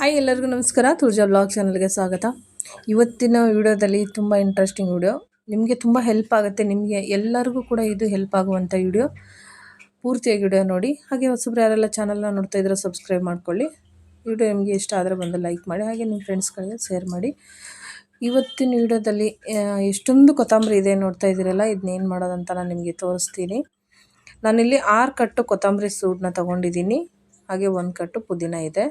Hi ಎಲ್ಲರಿಗೂ ನಮಸ್ಕಾರ. Tulja blog ಚಾನಲ್ಗೆ ಸ್ವಾಗತ. ಇವತ್ತಿನ ವಿಡಿಯೋದಲ್ಲಿ ತುಂಬ ಇಂಟ್ರೆಸ್ಟಿಂಗ್ ವಿಡಿಯೋ. ನಿಮಗೆ ತುಂಬ ಹೆಲ್ಪ್ ಆಗುತ್ತೆ. ನಿಮಗೆ ಎಲ್ಲರಿಗೂ ಕೂಡ ಇದು ಹೆಲ್ಪ್ ಆಗುವಂಥ ವಿಡಿಯೋ. ಪೂರ್ತಿಯಾಗಿ ವಿಡಿಯೋ ನೋಡಿ. ಹಾಗೆ ಹೊಸಬ್ರು ಯಾರೆಲ್ಲ ಚಾನಲ್ನ ನೋಡ್ತಾ ಇದ್ರೆ ಸಬ್ಸ್ಕ್ರೈಬ್ ಮಾಡ್ಕೊಳ್ಳಿ. ವಿಡಿಯೋ ನಿಮಗೆ ಇಷ್ಟ ಆದರೆ ಬಂದು ಲೈಕ್ ಮಾಡಿ. ಹಾಗೆ ನಿಮ್ಮ ಫ್ರೆಂಡ್ಸ್ಗಳಿಗೆ ಶೇರ್ ಮಾಡಿ. ಇವತ್ತಿನ ವಿಡಿಯೋದಲ್ಲಿ ಎಷ್ಟೊಂದು ಕೊತ್ತಂಬರಿ ಇದೆ ನೋಡ್ತಾ ಇದ್ದೀರಲ್ಲ ಇದನ್ನೇನು ಮಾಡೋದಂತ ನಾನು ನಿಮಗೆ ತೋರಿಸ್ತೀನಿ. ನಾನಿಲ್ಲಿ ಆರು ಕಟ್ಟು ಕೊತ್ತಂಬರಿ ಸೂಡನ್ನ ತೊಗೊಂಡಿದ್ದೀನಿ. ಹಾಗೆ ಒಂದು ಕಟ್ಟು ಪುದೀನ ಇದೆ.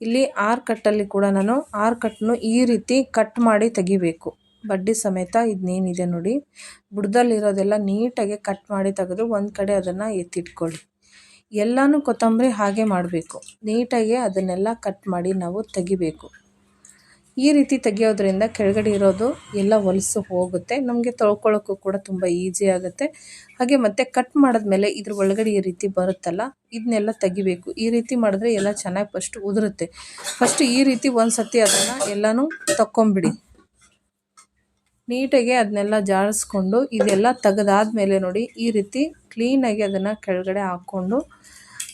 ಇಲ್ಲಿ ಆರ್ ಕಟ್ಟಲ್ಲಿ ಕೂಡ ನಾನು ಆರ್ ಕಟ್ನು ಈ ರೀತಿ ಕಟ್ ಮಾಡಿ ತೆಗಿಬೇಕು. ಬಡ್ಡಿ ಸಮೇತ ಇದನ್ನೇನಿದೆ ನೋಡಿ. ಬುಡದಲ್ಲಿರೋದೆಲ್ಲ ನೀಟಾಗಿ ಕಟ್ ಮಾಡಿ ತೆಗೆದು ಒಂದು ಕಡೆ ಅದನ್ನು ಎತ್ತಿಟ್ಕೊಳ್ಳಿ. ಎಲ್ಲನೂ ಕೊತ್ತಂಬರಿ ಹಾಗೆ ಮಾಡಬೇಕು. ನೀಟಾಗಿ ಅದನ್ನೆಲ್ಲ ಕಟ್ ಮಾಡಿ ನಾವು ತೆಗಿಬೇಕು. ಈ ರೀತಿ ತೆಗೆಯೋದ್ರಿಂದ ಕೆಳಗಡೆ ಇರೋದು ಎಲ್ಲ ಹೊಲಸು ಹೋಗುತ್ತೆ. ನಮಗೆ ತೊಳ್ಕೊಳ್ಳೋಕ್ಕೂ ಕೂಡ ತುಂಬ ಈಸಿ ಆಗುತ್ತೆ. ಹಾಗೆ ಮತ್ತೆ ಕಟ್ ಮಾಡಿದ್ಮೇಲೆ ಇದ್ರ ಒಳಗಡೆ ಈ ರೀತಿ ಬರುತ್ತಲ್ಲ ಇದನ್ನೆಲ್ಲ ತೆಗಿಬೇಕು. ಈ ರೀತಿ ಮಾಡಿದ್ರೆ ಎಲ್ಲ ಚೆನ್ನಾಗಿ ಫಸ್ಟ್ ಉದುರುತ್ತೆ. ಫಸ್ಟ್ ಈ ರೀತಿ ಒಂದು ಸತಿ ಅದನ್ನು ಎಲ್ಲನೂ ತಕ್ಕೊಂಬಿಡಿ. ನೀಟಾಗಿ ಅದನ್ನೆಲ್ಲ ಜಾಡಿಸ್ಕೊಂಡು ಇದೆಲ್ಲ ತೆಗೆದಾದ್ಮೇಲೆ ನೋಡಿ ಈ ರೀತಿ ಕ್ಲೀನಾಗಿ ಅದನ್ನು ಕೆಳಗಡೆ ಹಾಕ್ಕೊಂಡು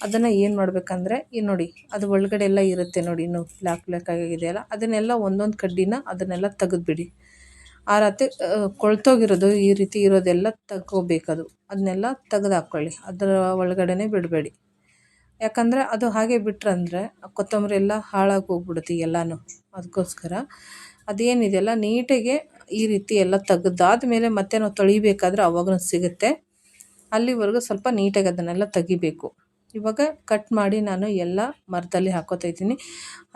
ಅದನ್ನು ಏನು ಮಾಡಬೇಕಂದ್ರೆ, ಈ ನೋಡಿ, ಅದು ಒಳಗಡೆ ಎಲ್ಲ ಇರುತ್ತೆ ನೋಡಿ, ಇನ್ನು ಬ್ಲ್ಯಾಕ್ ಬ್ಲ್ಯಾಕ್ ಆಗಿದೆಯಲ್ಲ ಅದನ್ನೆಲ್ಲ ಒಂದೊಂದು ಕಡ್ಡಿನ ಅದನ್ನೆಲ್ಲ ತೆಗೆದ್ಬಿಡಿ. ಆ ರಾತ್ರಿ ಕೊಳ್ತೋಗಿರೋದು ಈ ರೀತಿ ಇರೋದೆಲ್ಲ ತಗೋಬೇಕದು. ಅದನ್ನೆಲ್ಲ ತೆಗೆದು ಹಾಕ್ಕೊಳ್ಳಿ ಅದರ ಒಳಗಡೆನೇ ಬಿಡಬೇಡಿ. ಯಾಕಂದರೆ ಅದು ಹಾಗೆ ಬಿಟ್ರಂದರೆ ಕೊತ್ತಂಬರಿ ಎಲ್ಲ ಹಾಳಾಗಿ ಹೋಗ್ಬಿಡುತ್ತೆ ಎಲ್ಲನೂ. ಅದಕ್ಕೋಸ್ಕರ ಅದೇನಿದೆಯಲ್ಲ ನೀಟಾಗೆ ಈ ರೀತಿ ಎಲ್ಲ ತೆಗೆದಾದ ಮೇಲೆ ಮತ್ತೆ ನಾವು ತೊಳಿಬೇಕಾದ್ರೆ ಅವಾಗ ಸಿಗುತ್ತೆ. ಅಲ್ಲಿವರೆಗೂ ಸ್ವಲ್ಪ ನೀಟಾಗಿ ಅದನ್ನೆಲ್ಲ ತೆಗಿಬೇಕು. ಇವಾಗ ಕಟ್ ಮಾಡಿ ನಾನು ಎಲ್ಲ ಮರದಲ್ಲಿ ಹಾಕೋತಾ ಇದ್ದೀನಿ.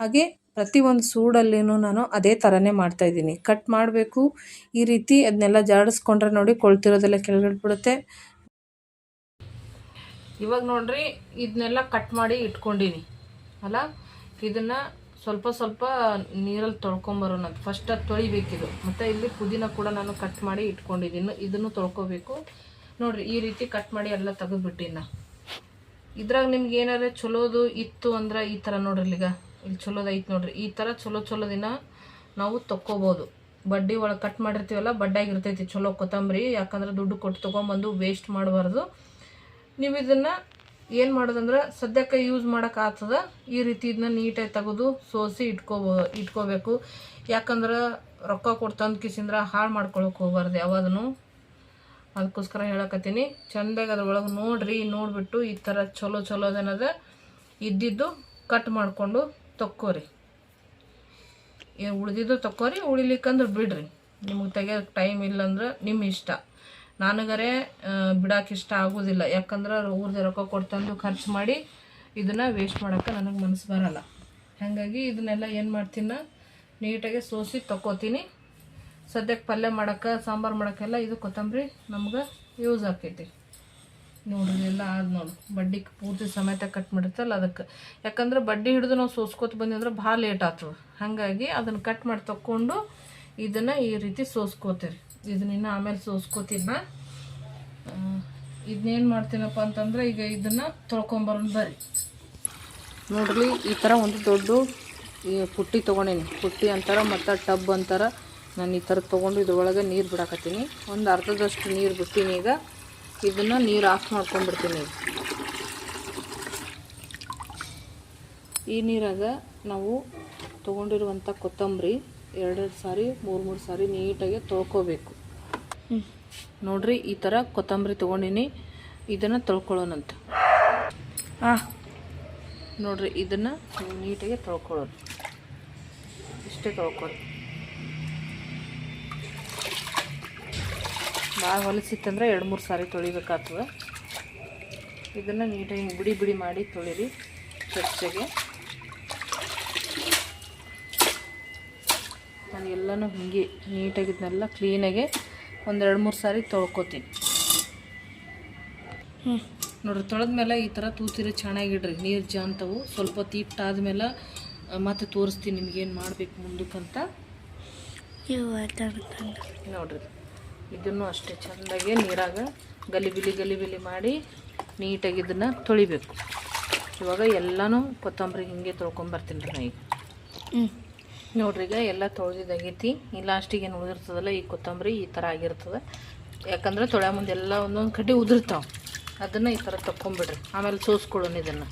ಹಾಗೆ ಪ್ರತಿಯೊಂದು ಸೂಡಲ್ಲೂ ನಾನು ಅದೇ ಥರನೇ ಮಾಡ್ತಾಯಿದ್ದೀನಿ ಕಟ್ ಮಾಡಬೇಕು. ಈ ರೀತಿ ಅದನ್ನೆಲ್ಲ ಜಾಡಿಸ್ಕೊಂಡ್ರೆ ನೋಡಿ ಕೊಳ್ತಿರೋದೆಲ್ಲ ಕೆಳಗಡೆ ಬಿಡುತ್ತೆ ಇವಾಗ ನೋಡ್ರಿ ಇದನ್ನೆಲ್ಲ ಕಟ್ ಮಾಡಿ ಇಟ್ಕೊಂಡಿನಿ. ಅಲ್ಲ, ಇದನ್ನು ಸ್ವಲ್ಪ ಸ್ವಲ್ಪ ನೀರಲ್ಲಿ ತೊಳ್ಕೊಂಬರೋಣ. ಫಸ್ಟ್ ಅದು ತೊಳಿಬೇಕಿದು. ಮತ್ತು ಇಲ್ಲಿ ಪುದೀನ ಕೂಡ ನಾನು ಕಟ್ ಮಾಡಿ ಇಟ್ಕೊಂಡಿದ್ದೀನಿ. ಇದನ್ನು ತೊಳ್ಕೊಬೇಕು. ನೋಡ್ರಿ, ಈ ರೀತಿ ಕಟ್ ಮಾಡಿ ಎಲ್ಲ ತೆಗೆದ್ಬಿಟ್ಟಿನ. ಇದ್ರಾಗ ನಿಮ್ಗೆ ಏನಾರ ಚಲೋದು ಇತ್ತು ಅಂದ್ರೆ ಈ ಥರ ನೋಡ್ರಿ ಈಗ. ಇಲ್ಲಿ ಚಲೋದು ಐತೆ ನೋಡ್ರಿ. ಈ ಥರ ಚಲೋ ಚಲೋ ದಿನ ನಾವು ತಕ್ಕೋಬೋದು. ಬಡ್ಡಿ ಒಳಗೆ ಕಟ್ ಮಾಡಿರ್ತೀವಲ್ಲ ಬಡ್ಡಾಗಿರ್ತೈತಿ ಚಲೋ ಕೊತ್ತಂಬರಿ. ಯಾಕಂದ್ರೆ ದುಡ್ಡು ಕೊಟ್ಟು ತೊಗೊಂಬಂದು ವೇಸ್ಟ್ ಮಾಡಬಾರ್ದು. ನೀವು ಇದನ್ನು ಏನು ಮಾಡೋದಂದ್ರೆ ಸದ್ಯಕ್ಕೆ ಯೂಸ್ ಮಾಡೋಕೆ ಆಗ್ತದ. ಈ ರೀತಿ ಇದನ್ನ ನೀಟಾಗಿ ತೆಗೆದು ಸೋಸಿ ಇಟ್ಕೋಬೋ, ಇಟ್ಕೋಬೇಕು. ಯಾಕಂದ್ರೆ ರೊಕ್ಕ ಕೊಟ್ಟು ತಂದು ಕಿಸಿಂದ್ರ ಹಾಳು ಮಾಡ್ಕೊಳಕ್ಕೆ ಹೋಗ್ಬಾರ್ದು ಯಾವಾದನು ಅದಕ್ಕೋಸ್ಕರ ಹೇಳಕತ್ತೀನಿ. ಚೆಂದಾಗಿ ಅದ್ರೊಳಗೆ ನೋಡ್ರಿ, ನೋಡಿಬಿಟ್ಟು ಈ ಥರ ಚಲೋ ಚಲೋದೇನದ ಇದ್ದಿದ್ದು ಕಟ್ ಮಾಡಿಕೊಂಡು ತಕ್ಕೋರಿ. ಉಳಿದಿದ್ದು ತಕ್ಕೋರಿ, ಉಳಿಲಿಕ್ಕಂದ್ರೆ ಬಿಡ್ರಿ. ನಿಮಗೆ ತೆಗಿಯೋಕೆ ಟೈಮ್ ಇಲ್ಲಂದ್ರೆ ನಿಮ್ಮ ಇಷ್ಟ. ನನಗರೇ ಬಿಡೋಕೆ ಇಷ್ಟ ಆಗೋದಿಲ್ಲ. ಯಾಕಂದ್ರೆ ಊರ್ದು ರೊಕ್ಕ ಕೊಡ್ತಂದು ತಂದು ಖರ್ಚು ಮಾಡಿ ಇದನ್ನು ವೇಸ್ಟ್ ಮಾಡೋಕ್ಕೆ ನನಗೆ ಮನಸ್ಸು ಬರಲ್ಲ. ಹಾಗಾಗಿ ಇದನ್ನೆಲ್ಲ ಏನು ಮಾಡ್ತೀನಿ, ನೀಟಾಗಿ ಸೋಸಿ ತಕ್ಕೋತೀನಿ. ಸದ್ಯಕ್ಕೆ ಪಲ್ಯ ಮಾಡೋಕ್ಕೆ, ಸಾಂಬಾರು ಮಾಡೋಕ್ಕೆಲ್ಲ ಇದು ಕೊತ್ತಂಬರಿ ನಮ್ಗೆ ಯೂಸ್ ಆಕೈತಿ. ನೋಡ್ರಿ ಎಲ್ಲ ಆದ ನೋಡು. ಬಡ್ಡಿ ಪೂರ್ತಿ ಸಮೇತ ಕಟ್ ಮಾಡಿರ್ತಲ್ಲ ಅದಕ್ಕೆ. ಯಾಕಂದ್ರೆ ಬಡ್ಡಿ ಹಿಡಿದು ನಾವು ಸೋಸ್ಕೋತ ಬಂದಿದ್ರೆ ಭಾಳ ಲೇಟ್ ಆಗ್ತದೆ ಹಾಗಾಗಿ ಅದನ್ನು ಕಟ್ ಮಾಡಿ ತಕ್ಕೊಂಡು ಇದನ್ನು ಈ ರೀತಿ ಸೋಸ್ಕೋತೀರಿ. ಇದನ್ನ ಆಮೇಲೆ ಸೋಸ್ಕೋತೀನ. ಇದನ್ನೇನು ಮಾಡ್ತೀನಪ್ಪ ಅಂತಂದ್ರೆ ಈಗ ಇದನ್ನು ತೊಳ್ಕೊಂಬರೋಣ ಬರ್ರಿ. ನೋಡ್ರಿ, ಈ ಥರ ಒಂದು ದೊಡ್ಡ ಈ ಪುಟ್ಟಿ ತೊಗೊಂಡೀನಿ. ಪುಟ್ಟಿ ಅಂತಾರ ಮತ್ತು ಟಬ್ ಅಂತಾರ. ನಾನು ಈ ಥರ ತೊಗೊಂಡು ಇದ್ರೊಳಗೆ ನೀರು ಬಿಡಾಕತ್ತೀನಿ. ಒಂದು ಅರ್ಧದಷ್ಟು ನೀರು ಬಿಡ್ತೀನಿ ಈಗ. ಇದನ್ನು ನೀರು ಆಫ್ ಮಾಡ್ಕೊಂಡ್ಬಿಡ್ತೀನಿ ಈಗ. ಈ ನೀರಾಗ ನಾವು ತೊಗೊಂಡಿರುವಂಥ ಕೊತ್ತಂಬರಿ ಎರಡೆರಡು ಸಾರಿ, ಮೂರು ಮೂರು ಸಾರಿ ನೀಟಾಗಿ ತೊಳ್ಕೊಬೇಕು. ನೋಡ್ರಿ, ಈ ಥರ ಕೊತ್ತಂಬರಿ ತೊಗೊಂಡಿನಿ. ಇದನ್ನು ತೊಳ್ಕೊಳ್ಳೋಣಂತ. ಹಾಂ ನೋಡ್ರಿ, ಇದನ್ನು ನೀಟಾಗಿ ತೊಳ್ಕೊಳ್ಳೋಣ ಇಷ್ಟೇ ತೊಳ್ಕೊಳ್ಳಿ ಭಾಳ ಹೊಲಸಿತ್ತಂದ್ರೆ ಎರಡು ಮೂರು ಸಾರಿ ತೊಳಿಬೇಕಾಗ್ತದೆ. ಇದನ್ನು ನೀಟಾಗಿ ಬಿಡಿ ಬಿಡಿ ಮಾಡಿ ತೊಳಿರಿ ಸ್ವಚ್ಛಗೆ ನಾನು ಎಲ್ಲನೂ ಹಿಂಗೆ ನೀಟಾಗಿ ಇದನ್ನೆಲ್ಲ ಕ್ಲೀನಾಗೆ ಒಂದೆರಡು ಮೂರು ಸಾರಿ ತೊಳ್ಕೊತೀನಿ. ಹ್ಞೂ ನೋಡ್ರಿ ತೊಳೆದ್ಮೇಲೆ ಈ ಥರ ತೂತಿರಿ ಚೆನ್ನಾಗಿಡ್ರಿ ನೀರು ಜಾಂತವು ಸ್ವಲ್ಪ ತೀಪ್ಟಾದ್ಮೇಲೆ ಮತ್ತೆ ತೋರಿಸ್ತೀನಿ ನಿಮ್ಗೇನು ಮಾಡಬೇಕು ಮುಂದಕ್ಕಂತ. ನೋಡ್ರಿ. ಇದನ್ನು ಅಷ್ಟೇ ಚೆಂದಾಗಿ ನೀರಾಗ ಗಲಿಬಿಲಿ ಗಲಿಬಿಲಿ ಮಾಡಿ ನೀಟಾಗಿ ಇದನ್ನು ತೊಳಿಬೇಕು. ಇವಾಗ ಎಲ್ಲನೂ ಕೊತ್ತಂಬರಿ ಹಿಂಗೆ ತೊಳ್ಕೊಂಬರ್ತೀನಿ ರೀ ನಾ ಈಗ. ನೋಡ್ರಿ ಈಗ ಎಲ್ಲ ತೊಳೆದಿದ್ದಾಗೈತಿ. ಈ ಲಾಸ್ಟಿಗೆ ಏನು ಉಳಿದಿರ್ತದಲ್ಲ ಈ ಕೊತ್ತಂಬರಿ ಈ ಥರ ಆಗಿರ್ತದೆ. ಯಾಕಂದ್ರೆ ತೊಳೆ ಮುಂದೆ ಎಲ್ಲ ಒಂದೊಂದು ಕಡ್ಡಿ ಉದುರ್ತಾವೆ. ಅದನ್ನು ಈ ಥರ ತಕ್ಕೊಂಬಿಡ್ರಿ ಆಮೇಲೆ ಸೋಸ್ಕೊಳ್ಳೋಣ ಇದನ್ನು.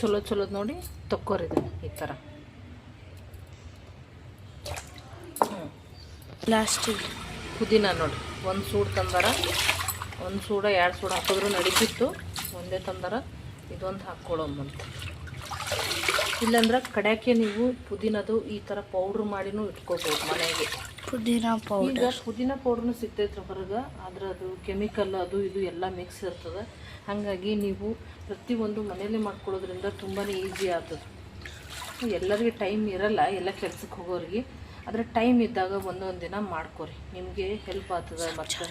ಚಲೋ ಚಲೋದ್ ನೋಡಿ ತಕ್ಕೋರಿ ಇದನ್ನು ಈ ಥರ ಲಾಸ್ಟಿಗೆ ಪುದೀನ ನೋಡಿ ಒಂದು ಸೂಡು ತಂದಾರ. ಒಂದು ಸೂಡ ಎರಡು ಸೂಡು ಹಾಕಿದ್ರು ನಡೀತಿತ್ತು. ಒಂದೇ ತಂದಾರ. ಇದೊಂದು ಹಾಕ್ಕೊಳ್ಳೋಮಂತ ಇಲ್ಲಾಂದ್ರೆ ಕಡ್ಯಾಕೆ ನೀವು ಪುದೀನದು ಈ ಥರ ಪೌಡ್ರ್ ಮಾಡಿನೂ ಇಟ್ಕೋಬೋದು ಮನೆಗೆ. ಪುದೀನ ಈಗ ಪೌಡರ್ ಪುದೀನ ಪೌಡ್ರ್ನು ಸಿಗ್ತೈತ್ರಿ ಹೊರಗೆ. ಆದ್ರೆ ಅದು ಕೆಮಿಕಲ್ ಅದು ಇದು ಎಲ್ಲ ಮಿಕ್ಸ್ ಇರ್ತದೆ. ಹಾಗಾಗಿ ನೀವು ಪ್ರತಿಯೊಂದು ಮನೇಲಿ ಮಾಡ್ಕೊಳ್ಳೋದ್ರಿಂದ ತುಂಬಾ ಈಸಿ ಆಗ್ತದೆ. ಎಲ್ಲರಿಗೆ ಟೈಮ್ ಇರಲ್ಲ ಎಲ್ಲ ಕೆಲ್ಸಕ್ಕೆ ಹೋಗೋರಿಗೆ. ಆದರೆ ಟೈಮ್ ಇದ್ದಾಗ ಒಂದೊಂದು ದಿನ ಮಾಡ್ಕೊರಿ. ನಿಮಗೆ ಹೆಲ್ಪ್ ಆಗ್ತದೆ ಮತ್ತು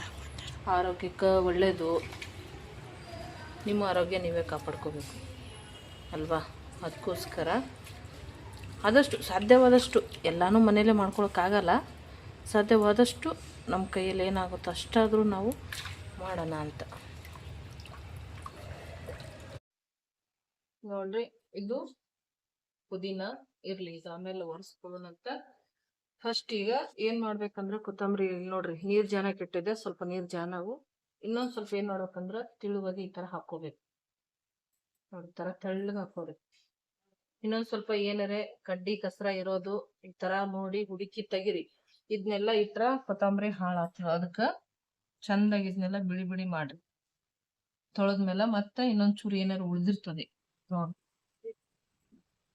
ಆರೋಗ್ಯಕ್ಕೆ ಒಳ್ಳೆಯದು ನಿಮ್ಮ ಆರೋಗ್ಯ ನೀವೇ ಕಾಪಾಡ್ಕೋಬೇಕು. ಅಲ್ವಾ? ಅದಕ್ಕೋಸ್ಕರ ಆದಷ್ಟು ಸಾಧ್ಯವಾದಷ್ಟು ಎಲ್ಲನೂ ಮನೇಲೇ ಮಾಡ್ಕೊಳೋಕ್ಕಾಗಲ್ಲ. ಸಾಧ್ಯವಾದಷ್ಟು ನಮ್ಮ ಕೈಯಲ್ಲಿ ಏನಾಗುತ್ತೋ ಅಷ್ಟಾದರೂ ನಾವು ಮಾಡೋಣ ಅಂತ. ನೋಡ್ರಿ, ಇದು ಪುದೀನ ಇರಲಿ. ಆಮೇಲೆ ಒರೆಸ್ಕೊಳ್ಳೋಣಂತ. ಫಸ್ಟ್ ಈಗ ಏನ್ ಮಾಡ್ಬೇಕಂದ್ರೆ ಕೊತ್ತಂಬರಿ ನೋಡ್ರಿ, ನೀರ್ ಜಾನ ಇಟ್ಟಿದೆ ಸ್ವಲ್ಪ ನೀರ್ ಜಾನವು. ಇನ್ನೊಂದು ಸ್ವಲ್ಪ ಏನು ಮಾಡ್ಬೇಕಂದ್ರ ತಿಳುವಾಗಿ ಈ ತರ ಹಾಕೋಬೇಕು ನೋಡಿ ತರ ತೆಳ್ಳಗ ಹಾಕೋಬೇಕು ಇನ್ನೊಂದ್ ಸ್ವಲ್ಪ ಏನಾರೆ ಕಡ್ಡಿ ಕಸರ ಇರೋದು, ಈ ತರ ನೋಡಿ ಹುಡುಕಿ ತೆಗಿರಿ. ಇದನ್ನೆಲ್ಲ ಇಟ್ರ ಕೊತ್ತಂಬರಿ ಹಾಳಾಗ್ತದ ಅದಕ್ಕೆ ಚಂದಾಗಿ ಇದನ್ನೆಲ್ಲ ಬಿಳಿ ಬಿಳಿ ಮಾಡ್ರಿ. ತೊಳೆದ್ಮೇಲೆ ಮತ್ತೆ ಇನ್ನೊಂದ್ ಚೂರು ಏನಾರು ಉಳ್ದಿರ್ತದೆ ನೋಡಿ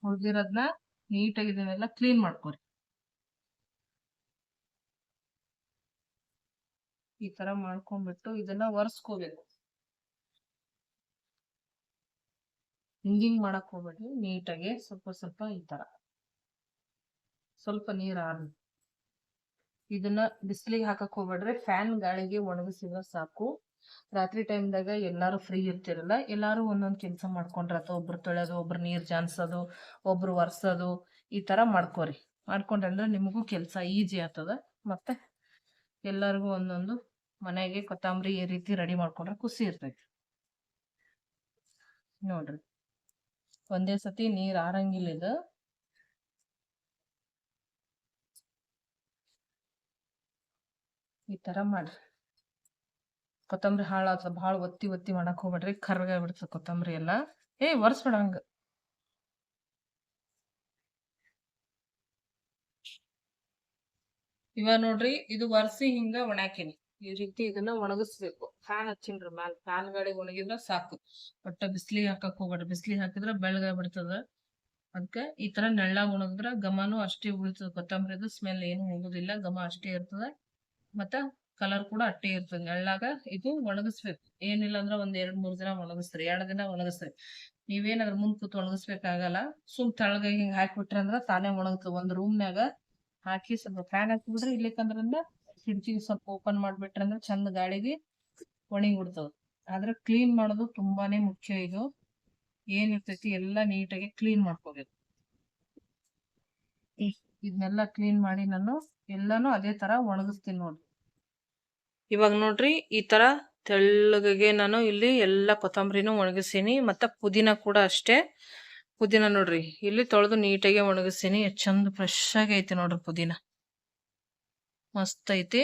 ಉಳ್ದಿರೋದ್ನ ನೀಟಾಗಿ ಇದನ್ನೆಲ್ಲ ಕ್ಲೀನ್ ಮಾಡ್ಕೊರಿ. ಈ ತರ ಮಾಡ್ಕೊಂಡ್ಬಿಟ್ಟು ಇದನ್ನ ಒರೆಸ್ಕೋಬೇಕು. ಹಿಂಗಿಂಗ್ ಮಾಡಕ್ ಹೋಗ್ಬೇಡಿ ನೀಟಾಗಿ ಸ್ವಲ್ಪ ಸ್ವಲ್ಪ ಈ ತರ. ಸ್ವಲ್ಪ ನೀರ್ ಆರ್ಲಿ ಇದನ್ನ ಬಿಸಿಲಿಗೆ ಹಾಕಕ್ ಹೋಗ್ಬೇಡ್ರಿ, ಫ್ಯಾನ್ ಗಾಳಿಗೆ ಒಣಗಿಸಿದ್ರೆ ಸಾಕು. ರಾತ್ರಿ ಟೈಮ್ದಾಗ ಎಲ್ಲಾರು ಫ್ರೀ ಇರ್ತಿರಲ್ಲ, ಎಲ್ಲಾರು ಒಂದೊಂದ್ ಕೆಲಸ ಮಾಡ್ಕೊಂಡ್ರ ಅಥವಾ ಒಬ್ರು ತೊಳೆಯೋದು ಒಬ್ರು ನೀರ್ ಜಾನ್ಸೋದು, ಒಬ್ರು ಒರ್ಸೋದು, ಈ ತರ ಮಾಡ್ಕೋರಿ. ಮಾಡ್ಕೊಂಡ್ರೆ ನಿಮಗೂ ಕೆಲಸ ಈಜಿ ಆಗ್ತದ, ಮತ್ತೆ ಎಲ್ಲರಿಗೂ ಒಂದೊಂದು ಮನೆಗೆ ಕೊತ್ತಂಬರಿ ಈ ರೀತಿ ರೆಡಿ ಮಾಡ್ಕೊಂಡ್ರೆ ಖುಷಿ ಇರ್ತೈತಿ. ನೋಡ್ರಿ. ಒಂದೇ ಸತಿ ನೀರ್ ಆರಂಗಿಲ್ಲ ಇದು. ಈ ತರ ಮಾಡ್ರಿ. ಕೊತ್ತಂಬರಿ ಹಾಳಾಗ್ತದ ಭಾಳ ಒತ್ತಿ ಒತ್ತಿ ಮಾಡಕ್ ಹೋಗ್ಬೇಡ್ರಿ. ಕರ್ಗ ಬಿಡ್ತದ ಕೊತ್ತಂಬರಿ ಎಲ್ಲ. ಏ, ಒರೆಸ್ಬೇಡ ಹಂಗ. ಇವಾಗ ನೋಡ್ರಿ, ಇದು ಒರೆಸಿ ಹಿಂಗ ಒಣಾಕಿನಿ ಈ ರೀತಿ ಇದನ್ನ ಒಣಗಿಸ್ಬೇಕು. ಫ್ಯಾನ್ ಹಚ್ಚಿನ್ರಿ ಮ್ಯಾಲ. ಫ್ಯಾನ್ ಗಾಡಿ ಒಣಗಿದ್ರ ಸಾಕು. ಒಟ್ಟ ಬಿಸ್ಲಿಗೆ ಹಾಕಕ್ ಹೋಗ್ಬೇಡ್ರಿ ಬಿಸ್ಲಿ ಹಾಕಿದ್ರ ಬೆಳಗ ಬಿಡ್ತದ ಅದಕ್ಕೆ ಈ ತರ ನೆಳ್ಳಾಗ ಒಣಗಿದ್ರ ಘಮನೂ ಅಷ್ಟೇ ಉಳಿತದ. ಕೊತ್ತಂಬರಿದು ಸ್ಮೆಲ್ ಏನು ಹೋಗುದಿಲ್ಲ ಘಮ ಅಷ್ಟೇ ಇರ್ತದ. ಮತ್ತ ಕಲರ್ ಕೂಡ ಅಟ್ಟೆ ಇರ್ತದ. ನೆಳ್ಳಾಗ ಇದು ಒಣಗಿಸ್ಬೇಕು. ಏನಿಲ್ಲ ಅಂದ್ರ ಒಂದ್ ಎರಡ್ ಮೂರ್ ದಿನ ಒಣಗಿಸ್ರಿ. ಎರಡ್ ದಿನ ಒಣಗಿಸ್ರಿ. ನೀವೇನ್ ಅದ್ರ ಮುಂದ್ ಕೂತ್ ಒಣಗಿಸ್ಬೇಕಾಗಲ್ಲ. ಸುಮ್ ತಳಗ ಹಿಂಗ್ ಹಾಕ್ಬಿಟ್ರಿ ಅಂದ್ರ ತಾನೇ ಒಣಗ್ತದ. ಒಂದ್ ರೂಮ್ನ್ಯಾಗ ಹಾಕಿ ಸ್ವಲ್ಪ ಫ್ಯಾನ್ ಹಾಕ್ಬಿಡ್ರಿ ಇಲ್ಲಿಕಂದ್ರಿಂದ ಕಿಟಕಿ ಸ್ವಲ್ಪ ಓಪನ್ ಮಾಡ್ಬಿಟ್ರೆ ಅಂದ್ರೆ ಚಂದ ಗಾಳಿಗೆ ಒಣಗಿ ಬಿಡ್ತದ ಆದ್ರೆ ಕ್ಲೀನ್ ಮಾಡೋದು ತುಂಬಾನೇ ಮುಖ್ಯ ಇದು. ಏನಿರ್ತೈತಿ ಎಲ್ಲ ನೀಟಾಗಿ ಕ್ಲೀನ್ ಮಾಡ್ಕೋಬೇಕು. ಇದನ್ನೆಲ್ಲ ಕ್ಲೀನ್ ಮಾಡಿ ನಾನು ಎಲ್ಲಾನು ಅದೇ ತರ ಒಣಗಿಸ್ತೀನಿ ನೋಡ್ರಿ. ಇವಾಗ ನೋಡ್ರಿ ಈ ತರ ತೆಳ್ಳಗೆ ನಾನು ಇಲ್ಲಿ ಎಲ್ಲ ಕೊತ್ತಂಬರಿನೂ ಒಣಗಿಸೀನಿ ಮತ್ತೆ ಪುದೀನ ಕೂಡ ಅಷ್ಟೇ. ಪುದೀನ ನೋಡ್ರಿ ಇಲ್ಲಿ ತೊಳೆದು ನೀಟಾಗಿ ಒಣಗಿಸೀನಿ ಎಷ್ಟ್ ಚಂದ ಫ್ರೆಶ್ ಆಗಿ ಐತಿ ನೋಡ್ರಿ ಪುದೀನ. ಮಸ್ತ್ ಐತಿ.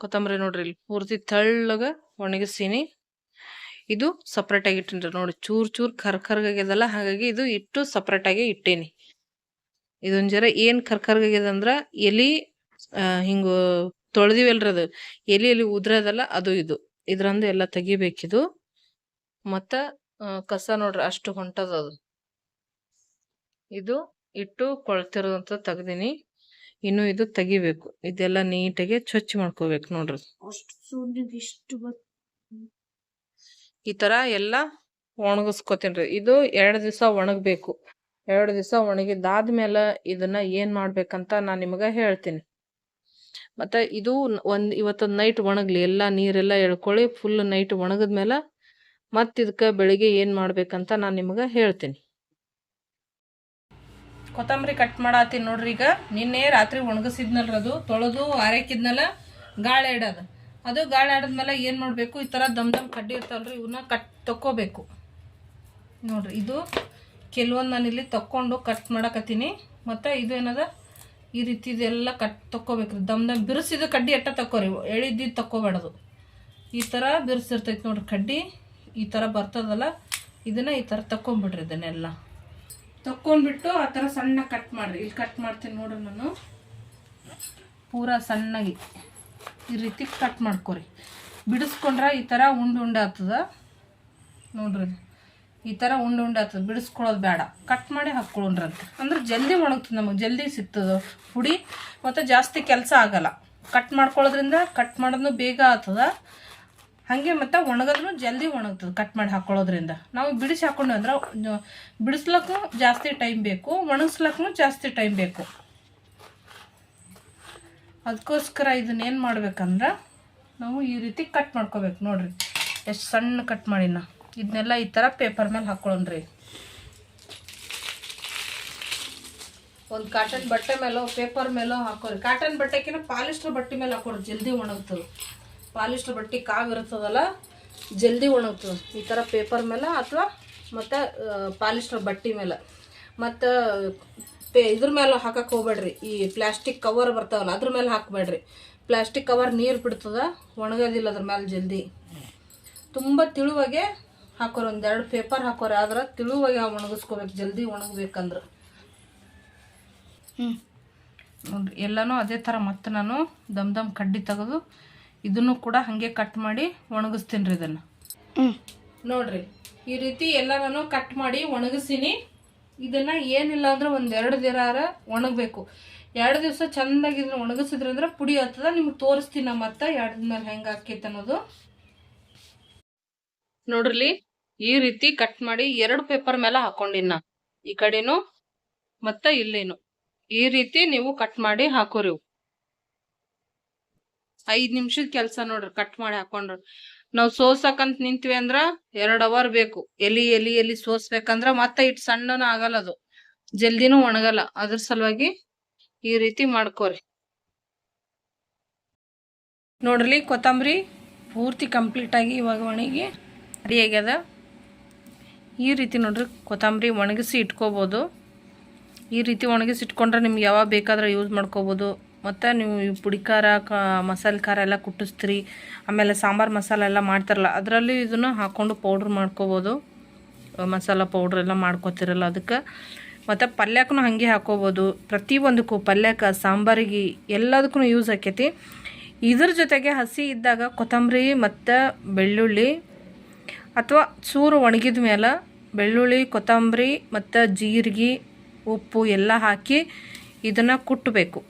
ಕೊತ್ತಂಬರಿ ನೋಡ್ರಿ ಇಲ್ಲಿ ಪೂರ್ತಿ ತಳ್ಳಗ ಒಣಗಿಸೀನಿ ಇದು ಸಪ್ರೇಟಾಗಿ ಆಗಿ ಇಟ್ಟಿನ್ರಿ ನೋಡಿ, ಚೂರ್ ಚೂರ್ ಕರ್ ಕರ್ಗಾಗ್ಯದಲ್ಲ ಹಾಗಾಗಿ ಇದು ಇಟ್ಟು ಸಪ್ರೇಟ್ ಆಗಿ ಇಟ್ಟೇನಿ. ಇದೊಂದ್ ಜರ ಏನ್ ಕರ್ ಕರ್ಗಾಗ್ಯದ ಅಂದ್ರ ಎಲಿ ಹಿಂಗೆ ತೊಳೆದಿವಲ್ರಿ ಅದು. ಎಲಿ ಎಲಿ ಉದ್ರದಲ್ಲ ಅದು ಇದು. ಇದ್ರಂದು ಎಲ್ಲ ತೆಗಿಬೇಕಿದು. ಮತ್ತ ಕಸ ನೋಡ್ರಿ ಅಷ್ಟು ಹೊಂಟದ ಅದು. ಇದು ಇಟ್ಟು ಕೊಳ್ತಿರೋದಂತ ತೆಗ್ದೀನಿ. ಇನ್ನು ಇದು ತೆಗಿಬೇಕು. ಇದೆಲ್ಲ ನೀಟಾಗಿ ಸ್ವಚ್ಛ ಮಾಡ್ಕೋಬೇಕು ನೋಡ್ರಿ. ಈ ತರ ಎಲ್ಲ ಒಣಗಿಸ್ಕೋತೀನಿ ಇದು ಎರಡು ದಿವಸ ಒಣಗಬೇಕು. ಎರಡು ದಿವಸ ಒಣಗಿದಾದ್ಮೇಲೆ ಇದನ್ನ ಏನ್ ಮಾಡ್ಬೇಕಂತ ನಾನು ನಿಮಗೆ ಹೇಳ್ತೀನಿ. ಮತ್ತೆ ಇದು ಒಂದು ಒಂದ್ ಇವತ್ತೊಂದು ನೈಟ್ ಒಣಗ್ಲಿ. ಎಲ್ಲ ನೀರೆಲ್ಲ ಎಳ್ಕೊಳ್ಳಿ. ಫುಲ್ ನೈಟ್ ಒಣಗಿದ್ಮೇಲೆ ಮತ್ತೆ ಇದಕ್ಕೆ ಬೆಳಿಗ್ಗೆ ಏನ್ ಮಾಡ್ಬೇಕಂತ ನಾನು ನಿಮಗೆ ಹೇಳ್ತೀನಿ. ಕೊತ್ತಂಬರಿ ಕಟ್ ಮಾಡತ್ತೀನಿ ನೋಡ್ರಿ ಈಗ. ನಿನ್ನೆ ರಾತ್ರಿ ಒಣಗಿಸಿದ್ನಲ್ರಿ ಅದು. ತೊಳೆದು ಆರೈಕಿದ್ನಲ್ಲ, ಗಾಳಿ ಇಡೋದು ಅದು ಗಾಳಿ ಆಡಿದ್ಮೇಲೆ ಏನು ಮಾಡಬೇಕು? ಈ ಥರ ದಮ್ ದಮ್ ಕಡ್ಡಿ ಇರ್ತಾವಲ್ರಿ ಇವನ್ನ ಕಟ್ ತಕ್ಕೋಬೇಕು. ನೋಡ್ರಿ, ಇದು ಕೆಲವೊಂದು ನಾನು ಇಲ್ಲಿ ತಕ್ಕೊಂಡು ಕಟ್ ಮಾಡಕತ್ತೀನಿ. ಮತ್ತು ಇದು ಏನದ? ಈ ರೀತಿ ಇದೆಲ್ಲ ಕಟ್ ತಕ್ಕೋಬೇಕ್ರಿ. ದಮ್ ದಮ್ ಬಿರುಸಿದ ಕಡ್ಡಿ ಎಟ್ಟ ತಕ್ಕೋರಿ? ಎಳಿದಿದ್ದು ತಕ್ಕೋಬೇಡದು. ಈ ಥರ ಬಿರುಸಿರ್ತೈತಿ ನೋಡ್ರಿ ಕಡ್ಡಿ. ಈ ಥರ ಬರ್ತದಲ್ಲ, ಇದನ್ನು ಈ ಥರ ತಕ್ಕೊಂಬಿಡ್ರಿ ಇದನ್ನೆಲ್ಲ. ತಕ್ಕೊಂಡ್ಬಿಟ್ಟು ಆ ಥರ ಸಣ್ಣ ಕಟ್ ಮಾಡಿರಿ. ಇಲ್ಲಿ ಕಟ್ ಮಾಡ್ತೀನಿ ನೋಡ್ರಿ ನಾನು. ಪೂರಾ ಸಣ್ಣಗೆ. ಈ ರೀತಿ ಕಟ್ ಮಾಡ್ಕೊರಿ. ಬಿಡಿಸ್ಕೊಂಡ್ರೆ ಈ ಥರ ಉಂಡು ಉಂಡೆ ಆಗ್ತದ. ನೋಡ್ರಿ. ಈ ಥರ ಉಂಡು ಉಂಡೆ ಆಗ್ತದೆ. ಬಿಡಿಸ್ಕೊಳ್ಳೋದು ಬೇಡ. ಕಟ್ ಮಾಡಿ ಹಾಕ್ಕೊಳ್ಳೋಣ್ರಂತೆ. ಅಂದ್ರೆ ಜಲ್ದಿ ಒಣಗ್ತದೆ ನಮಗೆ. ಜಲ್ದಿ ಸಿಗ್ತದೆ ಪುಡಿ. ಮತ್ತು ಜಾಸ್ತಿ ಕೆಲಸ ಆಗಲ್ಲ. ಕಟ್ ಮಾಡ್ಕೊಳ್ಳೋದ್ರಿಂದ ಕಟ್ ಮಾಡೋದು ಬೇಗ ಆಗ್ತದ. ಹಾಗೆ ಮತ್ತು ಒಣಗೋದ್ರೂ ಜಲ್ದಿ ಒಣಗ್ತದೆ ಕಟ್ ಮಾಡಿ ಹಾಕ್ಕೊಳ್ಳೋದ್ರಿಂದ ನಾವು ಬಿಡಿಸಿ ಹಾಕೊಂಡ್ವಿ ಅಂದ್ರೆ ಬಿಡಿಸ್ಲಕ್ಕೂ ಜಾಸ್ತಿ ಟೈಮ್ ಬೇಕು ಒಣಗಿಸ್ಲಕ್ಕೂ ಜಾಸ್ತಿ ಟೈಮ್ ಬೇಕು. ಅದಕ್ಕೋಸ್ಕರ ಇದನ್ನ ಏನು ಮಾಡ್ಬೇಕಂದ್ರೆ ನಾವು ಈ ರೀತಿ ಕಟ್ ಮಾಡ್ಕೋಬೇಕು ನೋಡ್ರಿ. ಎಷ್ಟು ಸಣ್ಣ ಕಟ್ ಮಾಡಿನ. ಇದನ್ನೆಲ್ಲ ಈ ಥರ ಪೇಪರ್ ಮೇಲೆ ಹಾಕ್ಕೊಳ್ಳೋಣ್ರಿ ಒಂದು ಕಾಟನ್ ಬಟ್ಟೆ ಮೇಲೋ ಪೇಪರ್ ಮೇಲೋ ಹಾಕೋರಿ. ಕಾಟನ್ ಬಟ್ಟೆಕಿನ ಪಾಲಿಸ್ಟರ್ ಬಟ್ಟೆ ಮೇಲೆ ಹಾಕೋರಿ ಜಲ್ದಿ ಒಣಗ್ತದೆ. ಪಾಲಿಸ್ಟರ್ ಬಟ್ಟೆ ಕಾವು ಇರ್ತದಲ್ಲ ಜಲ್ದಿ ಒಣಗ್ತದೆ. ಈ ಥರ ಪೇಪರ್ ಮೇಲೆ ಅಥವಾ ಮತ್ತು ಪಾಲಿಸ್ಟರ್ ಬಟ್ಟೆ ಮೇಲೆ. ಮತ್ತು ಪೇ ಇದ್ರ ಮೇಲೆ ಹಾಕಕ್ಕೆ ಹೋಗ್ಬೇಡ್ರಿ. ಈ ಪ್ಲಾಸ್ಟಿಕ್ ಕವರ್ ಬರ್ತಾವಲ್ಲ ಅದ್ರ ಮೇಲೆ ಹಾಕಬೇಡ್ರಿ. ಪ್ಲಾಸ್ಟಿಕ್ ಕವರ್ ನೀರು ಬಿಡ್ತದೆ ಒಣಗೋದಿಲ್ಲ ಅದ್ರ ಮೇಲೆ ಜಲ್ದಿ. ತುಂಬ ತಿಳುವಾಗೆ ಹಾಕೋರು ಒಂದೆರಡು ಪೇಪರ್ ಹಾಕೋರಿ ಆದ್ರೆ ತಿಳುವಾಗೆ ಒಣಗಿಸ್ಕೋಬೇಕು ಜಲ್ದಿ ಒಣಗಬೇಕಂದ್ರೆ. ಹ್ಞೂ ನೋಡ್ರಿ ಎಲ್ಲನೂ ಅದೇ ಥರ ಮತ್ತೆ ನಾನು ದಮ್ ದಮ್ ಕಡ್ಡಿ ತೆಗೆದು ಇದನ್ನು ಕೂಡ ಹಾಗೆ ಕಟ್ ಮಾಡಿ ಒಣಗಿಸ್ತೀನಿ ರೀ ಇದನ್ನು. ನೋಡ್ರಿ ಈ ರೀತಿ ಎಲ್ಲ ನಾನು ಕಟ್ ಮಾಡಿ ಒಣಗಿಸಿನಿ ಇದನ್ನ ಏನಿಲ್ಲ ಅಂದ್ರೆ ಒಂದೆರಡು ಎರಡು ದಿನ ಒಣಗಬೇಕು. ಎರಡು ದಿವಸ ಚಂದಾಗಿ ಇದನ್ನ ಒಣಗಿಸಿದ್ರೆ ಅಂದ್ರೆ ಪುಡಿ ಆಗ್ತದ ನಿಮ್ಗೆ ತೋರಿಸ್ತೀನಿ ನಾ ಮತ್ತೆ ಎರಡು ಮೇಲೆ ಹೆಂಗೆ ಆಕೈತೆ ಅನ್ನೋದು. ನೋಡ್ರಿ ಈ ರೀತಿ ಕಟ್ ಮಾಡಿ ಎರಡು ಪೇಪರ್ ಮೇಲೆ ಹಾಕೊಂಡಿನ ಈ ಕಡೆನು ಮತ್ತ ಇಲ್ಲೇನು. ಈ ರೀತಿ ನೀವು ಕಟ್ ಮಾಡಿ ಹಾಕೋರಿ ಇವು. ಐದ್ ನಿಮಿಷದ ಕೆಲಸ ನೋಡ್ರಿ ಕಟ್ ಮಾಡಿ ಹಾಕೊಂಡ್ರು. ನಾವು ಸೋಸಕಂತ ನಿಂತೀವಿ ಅಂದ್ರ ಎರಡ್ ಅವರ್ ಬೇಕು. ಎಲಿ ಎಲಿ ಎಲಿ ಸೋಸ್ಬೇಕಂದ್ರ ಮತ್ತೆ ಇಟ್ ಸಣ್ಣನ ಆಗಲ್ಲ ಅದು. ಜಲ್ದಿನೂ ಒಣಗಲ್ಲ. ಅದ್ರ ಸಲುವಾಗಿ ಈ ರೀತಿ ಮಾಡ್ಕೋರಿ. ನೋಡ್ರಿ, ಕೊತ್ತಂಬರಿ ಪೂರ್ತಿ ಕಂಪ್ಲೀಟ್ ಆಗಿ ಇವಾಗ ಒಣಗಿ ರೆಡಿ ಆಗ್ಯದ. ಈ ರೀತಿ ನೋಡ್ರಿ ಕೊತ್ತಂಬರಿ ಒಣಗಿಸಿ ಇಟ್ಕೋಬೋದು. ಈ ರೀತಿ ಒಣಗಿಸಿ ಇಟ್ಕೊಂಡ್ರೆ ನಿಮ್ಗೆ ಯಾವಾಗ ಬೇಕಾದ್ರೆ ಯೂಸ್ ಮಾಡ್ಕೋಬೋದು. ಮತ್ತು ನೀವು ಈ ಪುಡಿ ಖಾರ, ಕ, ಮಸಾಲೆ ಖಾರ ಎಲ್ಲ ಕುಟ್ಟಿಸ್ತೀರಿ. ಆಮೇಲೆ ಸಾಂಬಾರು ಮಸಾಲೆ ಎಲ್ಲ ಮಾಡ್ತಾರಲ್ಲ, ಅದರಲ್ಲಿ ಇದನ್ನು ಹಾಕ್ಕೊಂಡು ಪೌಡ್ರ್ ಮಾಡ್ಕೋಬೋದು. ಮಸಾಲ ಪೌಡ್ರ್ ಎಲ್ಲ ಮಾಡ್ಕೋತಿರಲ್ಲ ಅದಕ್ಕೆ. ಮತ್ತು ಪಲ್ಯಕ್ಕೂ ಹಾಗೆ ಹಾಕೋಬೋದು. ಪ್ರತಿಯೊಂದಕ್ಕೂ ಪಲ್ಯಕ್ಕೆ, ಸಾಂಬಾರಿಗೆ ಎಲ್ಲದಕ್ಕೂ ಯೂಸ್ ಆಕೈತಿ. ಇದ್ರ ಜೊತೆಗೆ ಹಸಿ ಇದ್ದಾಗ ಕೊತ್ತಂಬರಿ ಮತ್ತು ಬೆಳ್ಳುಳ್ಳಿ ಅಥವಾ ಚೂರು ಒಣಗಿದ ಮೇಲೆ ಬೆಳ್ಳುಳ್ಳಿ, ಕೊತ್ತಂಬರಿ ಮತ್ತು ಜೀರಿಗೆ, ಉಪ್ಪು ಎಲ್ಲ ಹಾಕಿ ಇದನ್ನು ಕುಟ್ಟಬೇಕು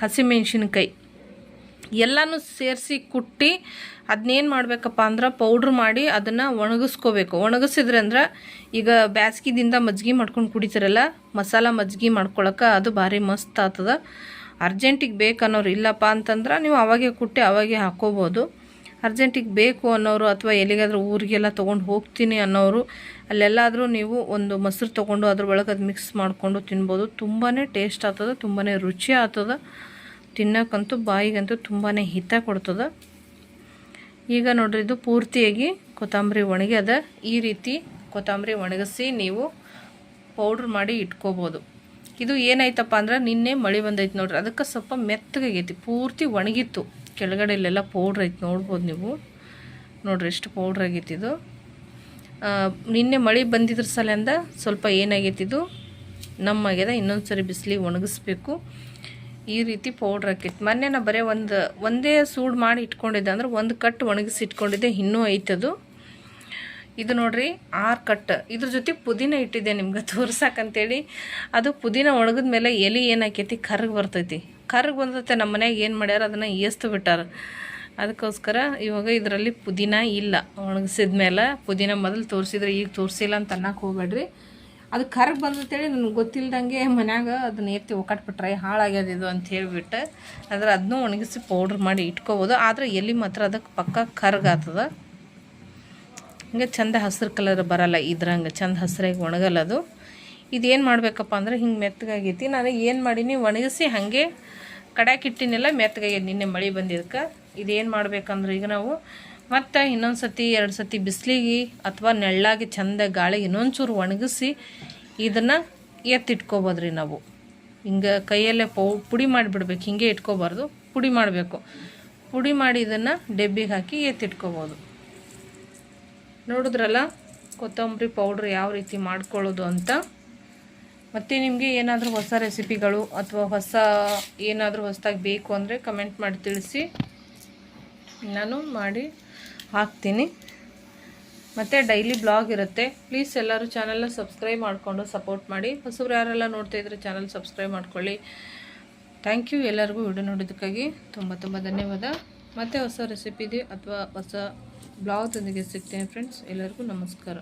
ಹಸಿಮೆಣ್ಸಿನ್ಕಾಯಿ. ಎಲ್ಲನೂ ಸೇರಿಸಿ ಕುಟ್ಟಿ ಅದನ್ನೇನು ಮಾಡಬೇಕಪ್ಪ ಅಂದ್ರೆ ಪೌಡ್ರ್ ಮಾಡಿ ಅದನ್ನು ಒಣಗಿಸ್ಕೋಬೇಕು. ಒಣಗಿಸಿದ್ರೆ ಅಂದ್ರೆ ಈಗ ಬ್ಯಾಸ್ಗಿದಿಂದ ಮಜ್ಜಿಗೆ ಮಾಡ್ಕೊಂಡು ಕುಡಿತೀರಲ್ಲ, ಮಸಾಲ ಮಜ್ಜಿಗೆ ಮಾಡ್ಕೊಳಕ್ಕೆ ಅದು ಭಾರಿ ಮಸ್ತ್ ಆಗ್ತದೆ. ಅರ್ಜೆಂಟಿಗೆ ಬೇಕನ್ನೋರು ಇಲ್ಲಪ್ಪ ಅಂತಂದ್ರೆ ನೀವು ಅವಾಗೆ ಕುಟ್ಟಿ ಅವಾಗೆ ಹಾಕೋಬೋದು. ಅರ್ಜೆಂಟಿಗೆ ಬೇಕು ಅನ್ನೋರು ಅಥವಾ ಎಲ್ಲಿಗಾದ್ರೂ ಊರಿಗೆಲ್ಲ ತೊಗೊಂಡು ಹೋಗ್ತೀನಿ ಅನ್ನೋರು, ಅಲ್ಲೆಲ್ಲಾದರೂ ನೀವು ಒಂದು ಮೊಸರು ತೊಗೊಂಡು ಅದ್ರ ಒಳಗೆ ಅದು ಮಿಕ್ಸ್ ಮಾಡಿಕೊಂಡು ತಿನ್ಬೋದು. ತುಂಬಾ ಟೇಸ್ಟ್ ಆಗ್ತದೆ ತುಂಬಾ ರುಚಿ ಆಗ್ತದೆ. ತಿನ್ನೋಕ್ಕಂತೂ ಬಾಯಿಗಂತೂ ತುಂಬಾ ಹಿತ ಕೊಡ್ತದೆ. ಈಗ ನೋಡ್ರಿ ಇದು ಪೂರ್ತಿಯಾಗಿ ಕೊತ್ತಂಬರಿ ಒಣಗ್ಯದ ಈ ರೀತಿ ಕೊತ್ತಂಬರಿ ಒಣಗಿಸಿ ನೀವು ಪೌಡ್ರ್ ಮಾಡಿ ಇಟ್ಕೋಬೋದು. ಇದು ಏನಾಯ್ತಪ್ಪ ಅಂದ್ರೆ ನಿನ್ನೆ ಮಳೆ ಬಂದೈತೆ ನೋಡ್ರಿ. ಅದಕ್ಕೆ ಸ್ವಲ್ಪ ಮೆತ್ತಗಾಗೈತಿ ಪೂರ್ತಿ ಒಣಗಿತ್ತು. ಕೆಳಗಡೆ ಇಲ್ಲೆಲ್ಲ ಪೌಡ್ರ್ ಐತಿ ನೋಡ್ಬೋದು ನೀವು. ನೋಡ್ರಿ ಎಷ್ಟು ಪೌಡ್ರ್ ಆಗೈತಿ ಇದು. ನಿನ್ನೆ ಮಳೆ ಬಂದಿದ್ರ ಸಲಿಂದ ಸ್ವಲ್ಪ ಏನಾಗೈತಿ ಇದು? ನಮ್ಮಾಗ್ಯದ ಇನ್ನೊಂದು ಸರಿ ಬಿಸಿಲಿಗೆ ಒಣಗಿಸ್ಬೇಕು. ಈ ರೀತಿ ಪೌಡ್ರ್ ಹಾಕಿತ್ತು ಮೊನ್ನೆ ನಾ ಬರೀ ಒಂದು, ಒಂದೇ ಸೂಡು ಮಾಡಿ ಇಟ್ಕೊಂಡಿದ್ದೆ ಅಂದ್ರೆ ಒಂದು ಕಟ್ ಒಣಗಿಸಿ ಇಟ್ಕೊಂಡಿದ್ದೆ ಇನ್ನೂ ಐತದು. ಇದು ನೋಡ್ರಿ, ಆರು ಕಟ್ ಇದ್ರ ಜೊತೆ ಪುದೀನ ಇಟ್ಟಿದ್ದೆ ನಿಮ್ಗೆ ತೋರ್ಸಕ್ಕಂತೇಳಿ ಅದು ಪುದೀನ ಒಣಗಿದ ಮೇಲೆ ಎಲೆ ಏನಾಕೈತಿ, ಕರ್ಗ್ ಬರ್ತೈತಿ. ಕರ್ಗ್ ಬಂದೈತೆ ನಮ್ಮ ಮನ್ಯಾಗ ಏನು ಮಾಡ್ಯಾರ, ಅದನ್ನು ಏಸ್ತು ಬಿಟ್ಟಾರ. ಅದಕ್ಕೋಸ್ಕರ ಇವಾಗ ಇದರಲ್ಲಿ ಪುದೀನ ಇಲ್ಲ ಒಣಗಿಸಿದ ಮೇಲೆ ಪುದೀನ ಮೊದಲು ತೋರಿಸಿದ್ರೆ ಈಗ ತೋರಿಸಿಲ್ಲ ಅಂತ ಅನ್ನಕ್ಕೆ ಹೋಗ್ಬೇಡ್ರಿ. ಅದು ಕರ್ಗ್ ಬಂದತೇಳಿ ನನಗೆ ಗೊತ್ತಿಲ್ದಂಗೆ ಮನ್ಯಾಗ ಅದನ್ನ ಎತ್ತಿ ಒಕ್ಕಟ್ಬಿಟ್ರೆ ಹಾಳಾಗ್ಯದ ಇದು ಅಂತ ಹೇಳಿಬಿಟ್ಟು ಅದ್ರ ಅದನ್ನೂ ಒಣಗಿಸಿ ಪೌಡ್ರ್ ಮಾಡಿ ಇಟ್ಕೋಬೋದು. ಆದರೆ ಎಲ್ಲಿ ಮಾತ್ರ ಅದಕ್ಕೆ ಪಕ್ಕ ಕರ್ಗ್ ಆಗ್ತದ ಹಿಂಗೆ ಚಂದ ಹಸಿರು ಕಲರ್ ಬರಲ್ಲ ಇದ್ರಂಗೆ, ಚಂದ ಹಸಿರಾಗಿ ಒಣಗಲ್ಲ ಅದು. ಇದೇನು ಮಾಡಬೇಕಪ್ಪ ಅಂದ್ರೆ ಹಿಂಗೆ ಮೆತ್ತಗಾಗೈತಿ. ನಾನು ಏನು ಮಾಡೀನಿ, ಒಣಗಿಸಿ ಹಾಗೆ ಕಡಾಕಿಟ್ಟಿನೆಲ್ಲ, ಮೆತ್ತಗಾಗ್ಯದ ನಿನ್ನೆ ಮಳೆ ಬಂದಿದ್ದಕ್ಕೆ ಇದೇನು ಮಾಡಬೇಕಂದ್ರೆ ಈಗ ನಾವು ಮತ್ತು ಇನ್ನೊಂದು ಸತಿ ಎರಡು ಸತಿ ಬಿಸಿಲಿಗೆ ಅಥವಾ ನೆಳ್ಳಾಗಿ ಚಂದ ಗಾಳಿ ಇನ್ನೊಂದು ಚೂರು ಒಣಗಿಸಿ ಇದನ್ನು ಎತ್ತಿಟ್ಕೋಬೋದ್ರಿ ನಾವು. ಹಿಂಗೆ ಕೈಯಲ್ಲೇ ಪೌ, ಪುಡಿ ಮಾಡಿಬಿಡ್ಬೇಕು, ಹಿಂಗೆ ಇಟ್ಕೋಬಾರ್ದು, ಪುಡಿ ಮಾಡಬೇಕು. ಪುಡಿ ಮಾಡಿ ಇದನ್ನು ಡೆಬ್ಬಿಗೆ ಹಾಕಿ ಎತ್ತಿಟ್ಕೋಬೋದು. ನೋಡಿದ್ರಲ್ಲ, ಕೊತ್ತಂಬರಿ ಪೌಡ್ರ್ ಯಾವ ರೀತಿ ಮಾಡ್ಕೊಳ್ಳೋದು ಅಂತ. ಮತ್ತು ನಿಮಗೆ ಏನಾದರೂ ಹೊಸ ರೆಸಿಪಿಗಳು ಅಥವಾ ಹೊಸ ಏನಾದರೂ ಹೊಸದಾಗಿ ಬೇಕು ಅಂದರೆ ಕಮೆಂಟ್ ಮಾಡಿ ತಿಳಿಸಿ. ನಾನು ಮಾಡಿ ಹಾಕ್ತೀನಿ. ಮತ್ತು ಡೈಲಿ ಬ್ಲಾಗ್ ಇರುತ್ತೆ. ಪ್ಲೀಸ್ ಎಲ್ಲರೂ ಚಾನಲ್ನ ಸಬ್ಸ್ಕ್ರೈಬ್ ಮಾಡಿಕೊಂಡು ಸಪೋರ್ಟ್ ಮಾಡಿ. ಹೊಸಬ್ರು ಯಾರೆಲ್ಲ ನೋಡ್ತಾ ಇದ್ರೆ ಚಾನಲ್ ಸಬ್ಸ್ಕ್ರೈಬ್ ಮಾಡ್ಕೊಳ್ಳಿ. ಥ್ಯಾಂಕ್ ಯು ಎಲ್ಲರಿಗೂ ವಿಡಿಯೋ ನೋಡೋದಕ್ಕಾಗಿ ತುಂಬ ತುಂಬ ಧನ್ಯವಾದ. ಮತ್ತು ಹೊಸ ರೆಸಿಪಿದೆ ಅಥವಾ ಹೊಸ ಬ್ಲಾಗ್ದೊಂದಿಗೆ ಸಿಗ್ತೇನೆ ಫ್ರೆಂಡ್ಸ್ ಎಲ್ಲರಿಗೂ ನಮಸ್ಕಾರ.